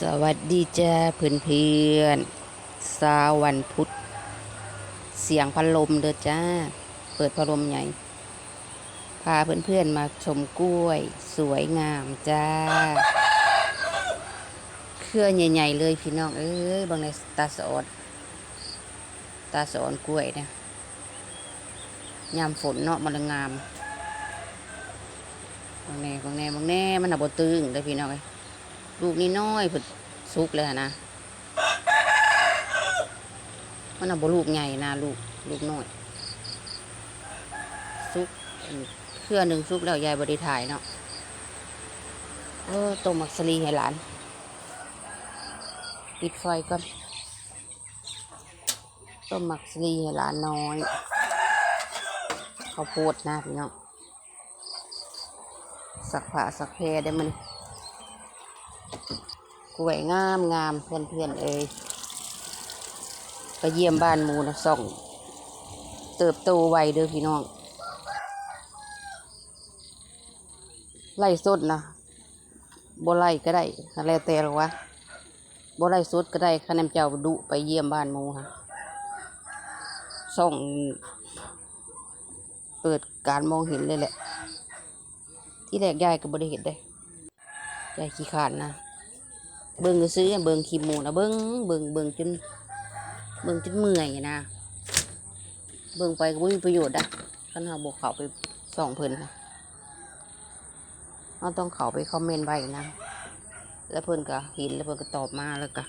สวัสดีจ้าเพื่อนเพื่อนๆสาวันพุธ เสียงพัดลมเด้อจ้า เปิดพัดลมใหญ่ พาเพื่อนๆมาชมกล้วย สวยงามจ้า เครือใหญ่ ๆ เลยพี่น้องเอ้ยบางในตาสอดตาสอนกล้วยนะยามฝนเนาะมันละงามบางแน่บางแน่บางแน่มันหนาบตึงเด้พี่น้องเอ้ย ลูกนี่น้อยเพิ่นสุกเลยนะมันเอาบลูกใหญ่นะลูกลูกน้อยสุกเครือหนึ่งสุกแล้วยายบริถ่ายเนาะเออต้มมักสลีให้หลาน ปิดไฟก่อนต้มมักสลีให้หลานน้อยข้าวโพดนะพี่น้องสักผ้าสักแพรได้มัน กล้วยงามงามเพื่อนเพื่อนๆเอ้ยไปเยี่ยมบ้านหมูนะส่อง เติบโตไวเด้อพี่น้อง ไล่สดนะบไล่ก็ได้แล้วแต่หรอวะบไล่สดก็ได้คะแนนเจ้าดุไปเยี่ยมบ้านหมูฮะส่องเปิดการมองเห็นเลยแหละ ที่แรกยายก็บ่ได้เห็นได้ยายขี้ขานนะ เบิ่งซื้อเบิ่งขีหมูนะเบิ่งเบิ่งเบิ่งจนเบิ่งจนเมื่อยนะ เบิ่งไปก็บ่มีประโยชน์อะคันเฮาบ่เขาไปสองเพิ่นนะเราต้องเขาไปคอมเมนต์ไว้นะ แล้วเพิ่นก็เห็นแล้วเพิ่นก็ตอบมาแล้วก็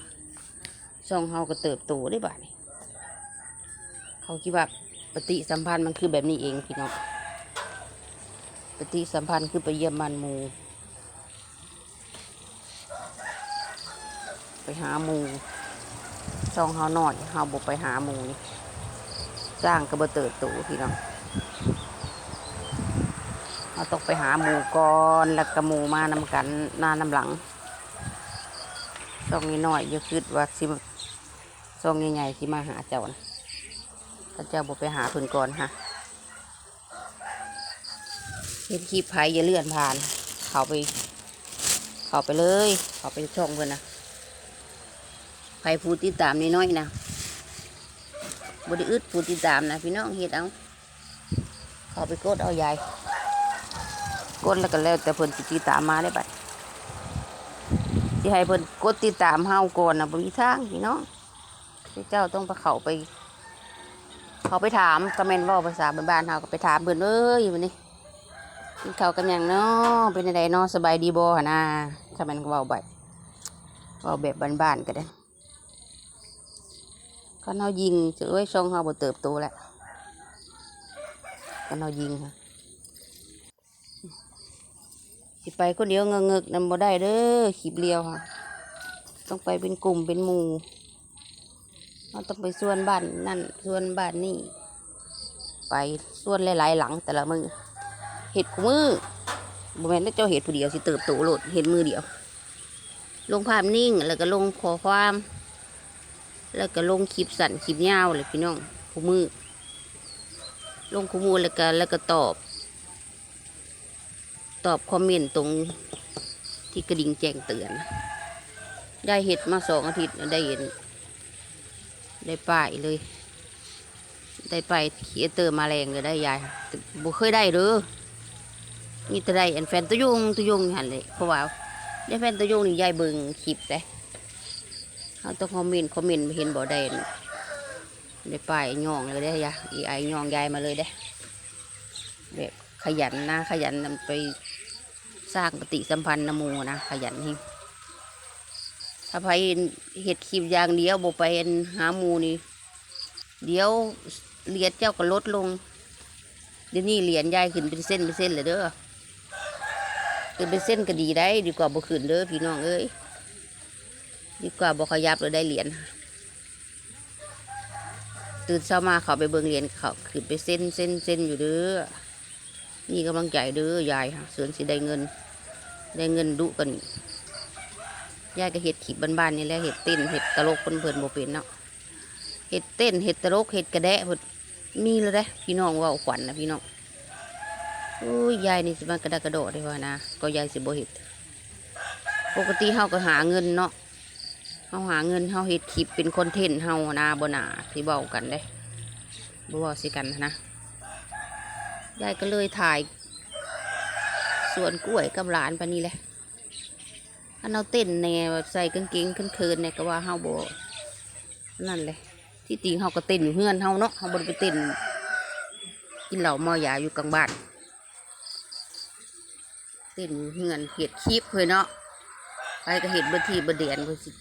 ส่องเฮาก็เติบโตได้บัดนี้เขาคิดว่าปฏิสัมพันธ์มันคือแบบนี้เองพี่น้องปฏิสัมพันธ์คือไปเยี่ยมบ้านมู ไปหาหมูซองเฮาหน่อยเฮาบุไปหาหมูนี่จ้างกระเบเติบโตพี่น้องเราต้องไปหาหมูก่อนแล้วก็หมูมานำกันหน้านำหลังซองนี้หน่อยอย่าคิดว่าสิมาซองใหญ่ๆที่มาหาเจ้านะเจ้าบุไปหาเพิ่นก่อนฮะเห็นคลิปไผอย่าเลื่อนผ่าน เขาไป เขาไปเลย เขาไปช่องเพิ่อนนะ ใครผู้ติดตามน้อยๆนะบไดิอึดผู้ติดตามนะพี่น้องเฮ็ดเอาเขาไปกดเอายายกดแล้วก็แล้ว แต่เพิ่นติดตามมาได้บัดที่ให้เพิ่นกดติดตามเฮาก่อนนะบ่มีทางพี่น้องที่เจ้าต้องไปเขาไป เขาไปถามคอมเมนต์ว่าภาษาบ้านๆเฮาก็ไปถามเพิ่นเอ้ยวันนี้กินข้าวกันหยังเนาะเป็นจังไดเนาะสบายดีบ่หั่นน่ะคอมเมนต์ก็เว้าไปเว้าแบบบ้านๆก็ได้ ก็เรายิงจะไว้ช่องเราบ่เติบโตแหละก็เรายิงค่ะสิไปคนเดียวเงงกๆนำบ่ได้เด้อขีบเลียวค่ะ ต้องไปเป็นกลุ่มเป็นหมู่เราต้องไปส่วนบ้านนั่นส่วนบ้านนี่ไปส่วนหลายๆหลังแต่ละมือเห็ดคู่มือบ่แม่นแต่เจ้าเห็ดผู้เดียวสิเติบโตโลดเห็ดมือเดียว ลงภาพนิ่งแล้วก็ลงขอความ แล้วก็ลงคลิปสั่นคลิปยาวเลยพี่น้องคู่มือ ลงคู่มือแล้วก็แล้วก็ตอบ ตอบคอมเมนต์ตรงที่กระดิ่งแจ้งเตือน ได้เห็ดมาสองอาทิตย์ได้เห็น ได้ป้ายเลย ได้ไปเขียเตอร์มาแรงเลยได้ยายบ่เคยได้เด้อนี่แต่ได้แฟนตัวยงตัวยงหันเลยเพราะว่าได้แฟนตัวยงนี่ยายเบิงคลิปได้ เขาต้องคอมเมนต์คอมเมนต์เห็นบ่ได้นะได้ป้ายย่องเลยได้ยะอีไอย่องยายมาเลยได้แบบขยันนะ ขยันนำไปสร้างปฏิสัมพันธ์นำหมูนะขยันนี่ถ้าไปเห็ดคลิปอย่างเดียวบ่ไปหาหมูนี่เดี๋ยวเหรียญเจ้าก็ลดลง เดี๋ยวนี้เหรียญยายขึ้นเป็นเส้นเป็นเส้นเลยเด้อขึ้นเป็นเส้นก็ดีได้ ดีกว่าบ่ขึ้นเด้อพี่น้องเอ้ย ดีกว่าบอขยับเลยได้เหรียญตื่นเช้ามาเขาไปเบิ่งเหรียญเขาขึ้นไปเส้นเส้นเส้นอยู่เด้อนี่กำลังใจเด้อยายค่ะเสือนสิได้เงิน ได้เงินดุกันนี่ยายก็เห็ดขีบบ้านๆนี่แหละเห็ดเต้นเห็ดตลกเพิ่นเผินบ่เป็นเนาะเห็ดเต้นเห็ดตลกเห็ดกระแดะเพิ่นมีเลยเด้พี่น้องว่าขวัญนะพี่น้องโอ้ยยายนี่สิมันกระดากระโดดได้ว่านะก็ยายสิบ่เห็ดปกติเฮาก็หาเงินเนาะ เฮาหาเงินเฮาเฮ็ดคลิปเป็นคอนเทนต์เฮานาบ่นาที่เว้ากันเด้บ่เว้าสิกันนะยายก็เลยถ่ายสวนกล้วยกับหลานปานนี้แหละถ้าเราเต้นแนวใส่กางเกงเคินๆเนี่ยก็ว่าเฮาบ่นั่นเลยที่จริงเฮาก็เต้นอยู่เฮือนเฮาเนาะเฮาบ่ไปเต้นกินเหล้าเมายาอยู่กลางบ้านเต้นอยู่เฮือนเห็ดคลิปเพื่อเนาะไปก็เห็ดเบดทีเบดเดียนเพื่อสิ